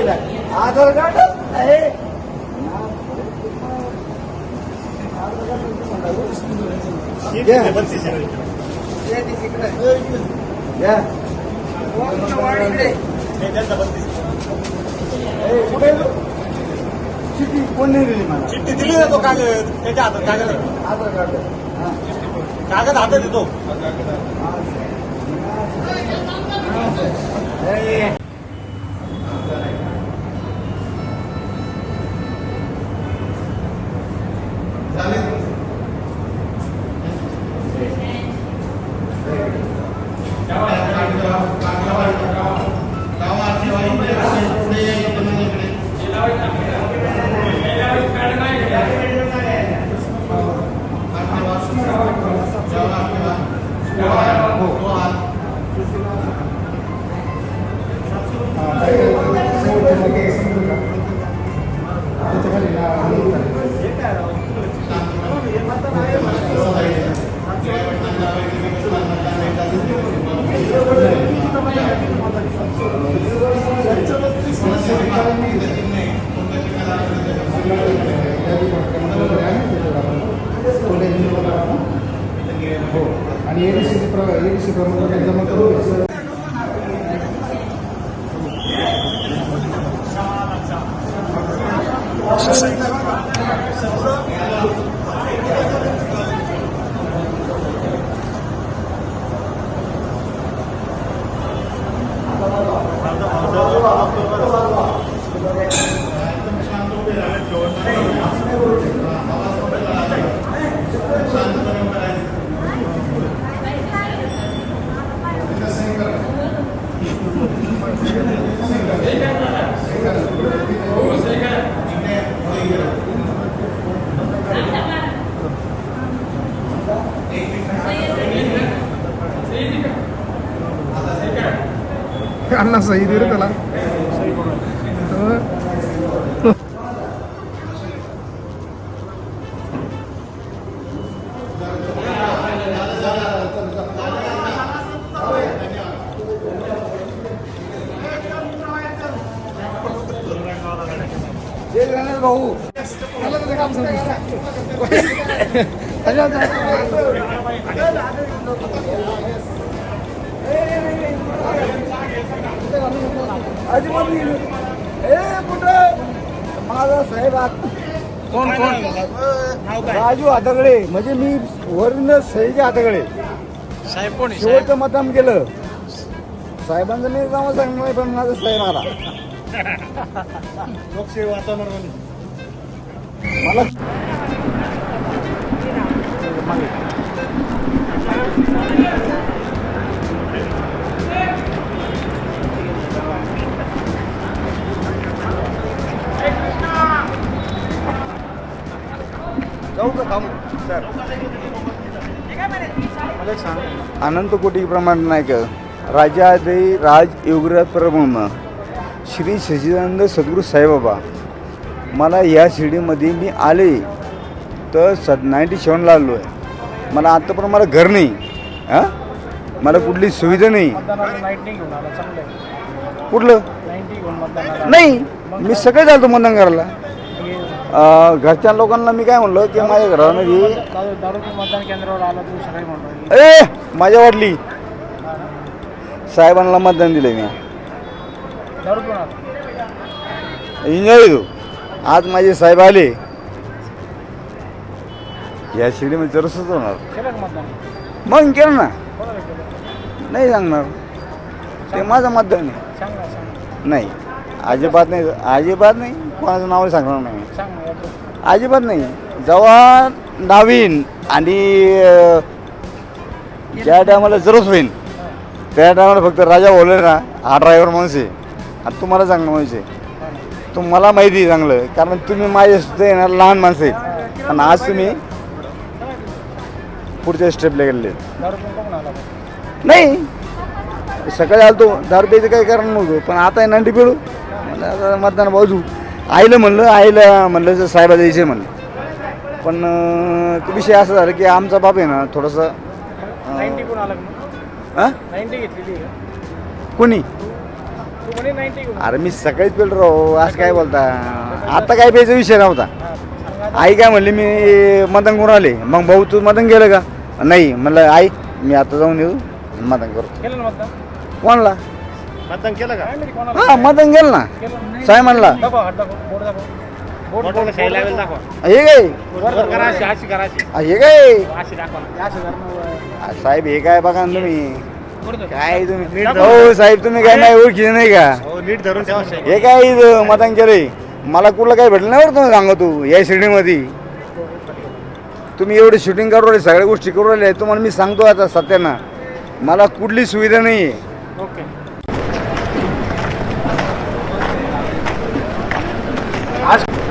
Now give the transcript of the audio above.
आधार card आहे कुठे? चिठ्ठी कोण नाही दिली मला चिठ्ठी दिली ना तो कागद त्याच्या हातात कागद आधार कार्ड. कागद हातात येतो ए, हो एडीसी एडीसी क्रमांक जमा करून സൈദൂർ കള भाऊ अजिबात कुठं माझा साहेब कोण कोण? राजू हाताकडे म्हणजे मी वरून सहीच्या हाताकडे साहेब कोण? शेवटचं मतदान केलं. साहेबांचं नाही नाव सांगणार पण माझा साहेब आला. लोकशाही वातावरण मला अनंत कोटी प्रमाण नायक राजादे राज योगराज परब्रह्म श्री सच्चिदानंद सद्गुरू साईबाबा. मला या शिर्डीमध्ये मी आले तर सद नाईन्टी सेवनला आलो आहे मला आत्तापर्यंत मला घर नाही. हां? मला कुठली सुविधा नाही. कुठलं? नाही मी सकाळी चालतो मतदान करायला घरच्या लोकांना मी काय म्हणलं की माझ्या घरामध्ये मतदान केंद्रावर आला तू सकाळी म्हणतो ए माझ्या वाटली साहेबांना मतदान दिलं मी. एन्जॉय तू आज माझे साहेब आले. या शिडीमध्ये चरसच होणार. मग केलं ना. नाही सांगणार. ते माझं मतदान नाही. अजिबात नाही. अजिबात नाही. कोणाचं नाव सांगणार नाही. अजिबात नाही. जेव्हा नवीन आणि ज्या टायमाला जरूर होईल त्या टायमाला फक्त राजा बोलले ना हा ड्रायव्हर माणूस आहे. आणि तुम्हाला चांगलं माणूस आहे. तुम्हाला माहिती आहे चांगलं कारण तुम्ही माझ्यासुद्धा येणार लहान माणसं आहेत आणि आज तुम्ही पुढच्या स्टेपला गेलेले नाही. सकाळी आलतो दारू प्यायचं काही कारण नव्हतं पण आता आहे नांटी पिळू आता मतदान बाजू. आईला म्हणलं आईला म्हणलं तर साहेबा द्यायचे म्हणलं. पण अं, तो विषय असा झाला की आमचा बाप आहे ना थोडंसं नाईन्टी कोण आला का मग? हां? नाईन्टी घेतलेली आहे का? कोणी? तू कोणी 90 घेऊन. अरे मी सकाळीच पेलो राव आज काय बोलता? आता काय प्यायचा विषय नव्हता. आई काय म्हणली मी मदन करून आले. मग भाऊ तू मदन गेलं का? नाही. म्हणलं आई मी आता जाऊन येऊ मदन करू. केलं ना मतदान? कोणला? मतदान केलं का? काय माहिती कोणाला? हा मदन गेलं ना. केलं. साय म्हणला? हे काय? हा, काय? साहेब हे काय बघा ना तुम्ही. काय तुम्ही? हो साहेब तुम्ही काय नाही ओळखी नाही का? हो नीट धरून. हे काय इथं मतांक केलंय? मला कुठलं काय भेटलं नाही बरं तुम्ही सांगा तू या शिर्डीमध्ये. तुम्ही एवढी शूटिंग करू राहिले सगळ्या गोष्टी करू राहिले तुम्हाला मी सांगतो आता सत्यानं. मला कुठली सुविधा नाही आहे ओके आज